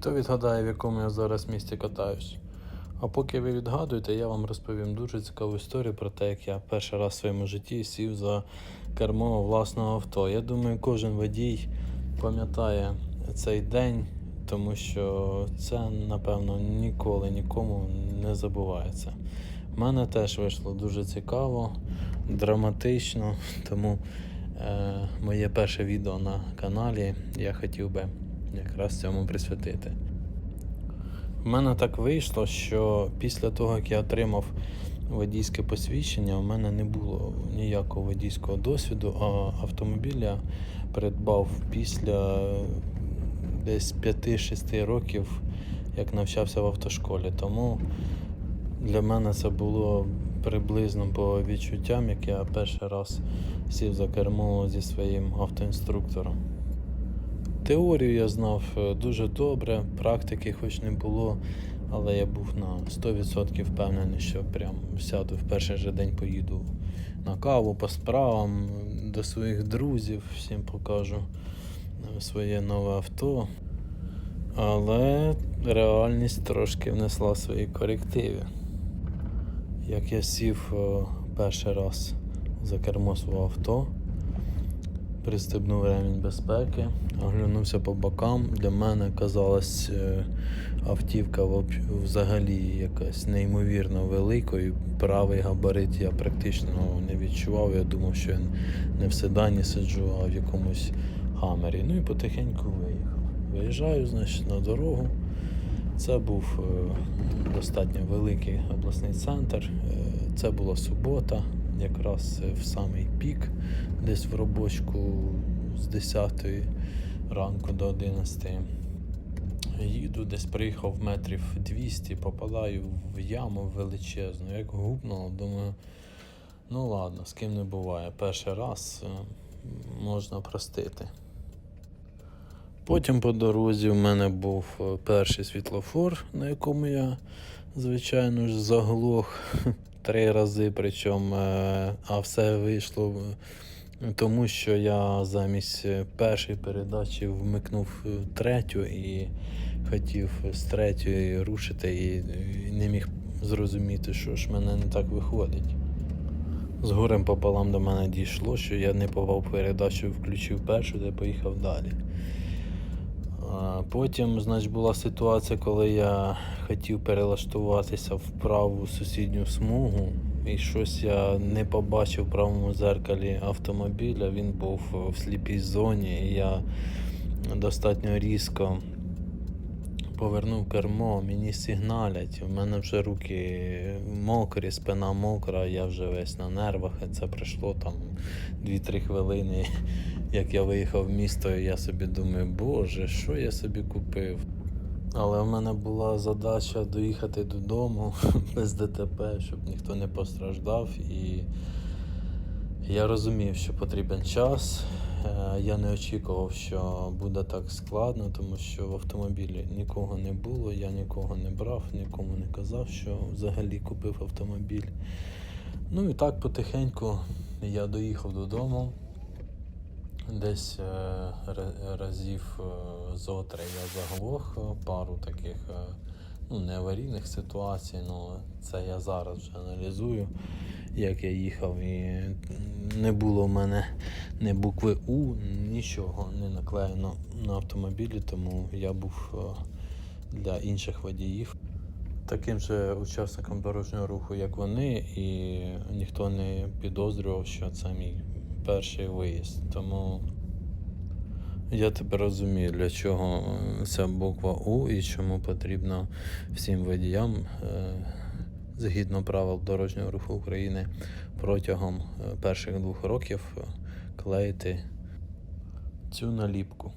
Хто відгадає, в якому я зараз місті катаюсь? А поки ви відгадуєте, я вам розповім дуже цікаву історію про те, як я перший раз в своєму житті сів за кермо власного авто. Я думаю, кожен водій пам'ятає цей день, тому що це, напевно, ніколи нікому не забувається. У мене теж вийшло дуже цікаво, драматично, тому е, моє перше відео на каналі я хотів би якраз цьому присвятити. У мене так вийшло, що після того, як я отримав водійське посвідчення, у мене не було ніякого водійського досвіду, а автомобіль я придбав після десь 5-6 років, як навчався в автошколі. Тому для мене це було приблизно по відчуттям, як я перший раз сів за кермо зі своїм автоінструктором. Теорію я знав е, дуже добре, практики хоч не було, але я був на 100% впевнений, що прям сяду в перший же день поїду на каву по справам до своїх друзів, всім покажу е, своє нове авто. Але реальність трошки внесла свої корективи. Як я сів е, перший раз за кермо свого авто, пристебнув ремінь безпеки, оглянувся по бокам. Для мене казалась е, автівка взагалі якась неймовірно великою. Правий габарит я практично не відчував. Я думав, що я не в седані сиджу, а в якомусь хамері. Ну і потихеньку виїхав. Виїжджаю, значить, на дорогу. Це був е, достатньо великий обласний центр. Е, Це була субота, якраз в самий пік, десь в робочку з 10 ранку до 11. Їду, десь приїхав метрів 200, попадаю в яму величезну, як гупнуло, думаю, ну ладно, з ким не буває. Перший раз е, можна простити. Потім по дорозі в мене був е, перший світлофор, на якому я, звичайно ж, заглох три рази, причому, е, а все вийшло е, тому, що я замість першої передачі вмикнув е, третю і хотів з третьої рушити і не міг зрозуміти, що ж мене не так виходить. З горем пополам до мене дійшло, що я не повав передачу, включив першу, де поїхав далі. Потім, значить, була ситуація, коли я хотів перелаштуватися в праву сусідню смугу, і щось я не побачив в правому зеркалі автомобіля. Він був в сліпій зоні, і я достатньо різко повернув кермо, мені сигналять. У мене вже руки мокрі, спина мокра, я вже весь на нервах. Це пройшло там 2-3 хвилини. Як я виїхав в місто, я собі думаю, боже, що я собі купив. Але в мене була задача доїхати додому без ДТП, щоб ніхто не постраждав. І я розумів, що потрібен час. Е, Я не очікував, що буде так складно, тому що в автомобілі нікого не було, я нікого не брав, нікому не казав, що взагалі купив автомобіль. Ну і так потихеньку я доїхав додому. Десь е, разів е, зо три я заглох, е, пару таких ну, не аварійних ситуацій, але це я зараз вже аналізую, як я їхав, і не було в мене ні букви У, нічого не наклеєно на автомобілі, тому я був для інших водіїв. Таким же учасником дорожнього руху, як вони, і ніхто не підозрював, що це мій перший виїзд. Тому я тепер розумію, для чого ця буква У і чому потрібно всім водіям е, згідно правил дорожнього руху України протягом е, перших двох років е, клеїти цю наліпку.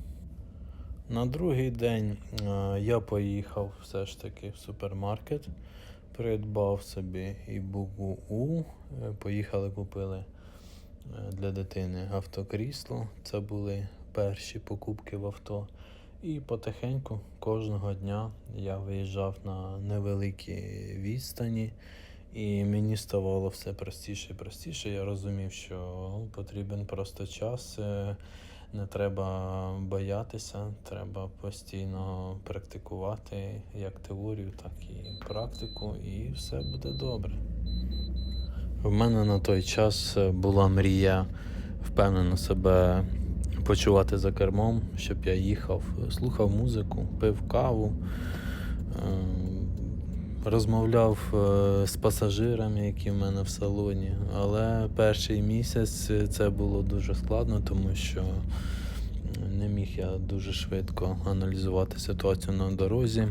На другий день я поїхав все ж таки в супермаркет, придбав собі і букву У. Поїхали, купили для дитини автокрісло. Це були перші покупки в авто. І потихеньку кожного дня я виїжджав на невеликі відстані, і мені ставало все простіше і простіше. Я розумів, що потрібен просто час. е, Не треба боятися, треба постійно практикувати як теорію, так і практику, і все буде добре. В мене на той час е, була мрія впевнено себе почувати за кермом, щоб я їхав, слухав музику, пив каву, е, розмовляв е, з пасажирами, які в мене в салоні. Але перший місяць це було дуже складно, тому що не міг я дуже швидко аналізувати ситуацію на дорозі.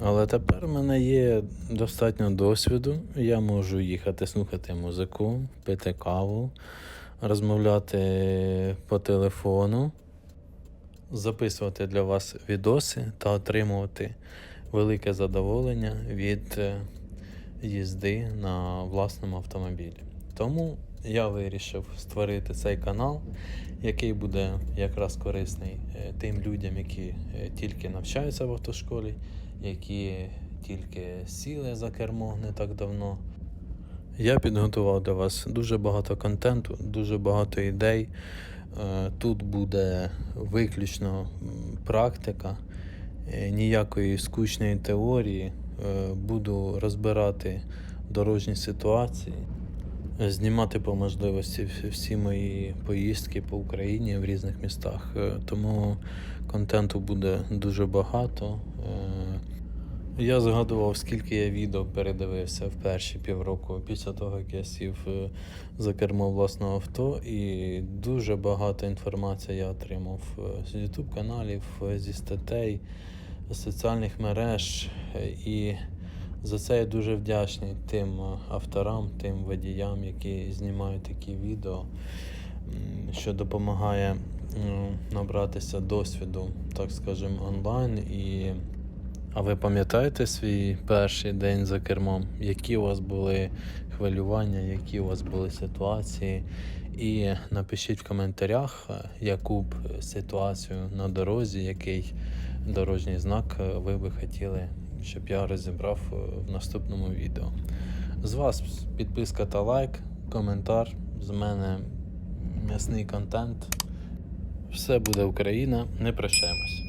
Але тепер в мене є достатньо досвіду. Я можу їхати слухати музику, пити каву, розмовляти по телефону, записувати для вас відоси та отримувати велике задоволення від е, їзди на власному автомобілі. Тому я вирішив створити цей канал, який буде якраз корисний е, тим людям, які е, тільки навчаються в автошколі, які тільки сіли за кермо не так давно. Я підготував для вас дуже багато контенту, дуже багато ідей. Е, Тут буде виключно практика, е, ніякої скучної теорії. Е, Буду розбирати дорожні ситуації, знімати по можливості всі мої поїздки по Україні в різних містах. Тому контенту буде дуже багато. Я згадував, скільки я відео передивився в перші півроку після того, як я сів е, за кермо власного авто, і дуже багато інформації я отримав е, з YouTube каналів, е, зі статей, з соціальних мереж. І за це я дуже вдячний тим авторам, тим водіям, які знімають такі відео, що допомагає набратися досвіду, так скажемо, онлайн і. А ви пам'ятаєте свій перший день за кермом? Які у вас були хвилювання, які у вас були ситуації? І напишіть в коментарях, е, яку б ситуацію на дорозі, який дорожній знак е, ви би хотіли, щоб я розібрав е, в наступному відео. З вас підписка та лайк, коментар. З мене м'ясний контент. Все буде Україна. Не прощаємось.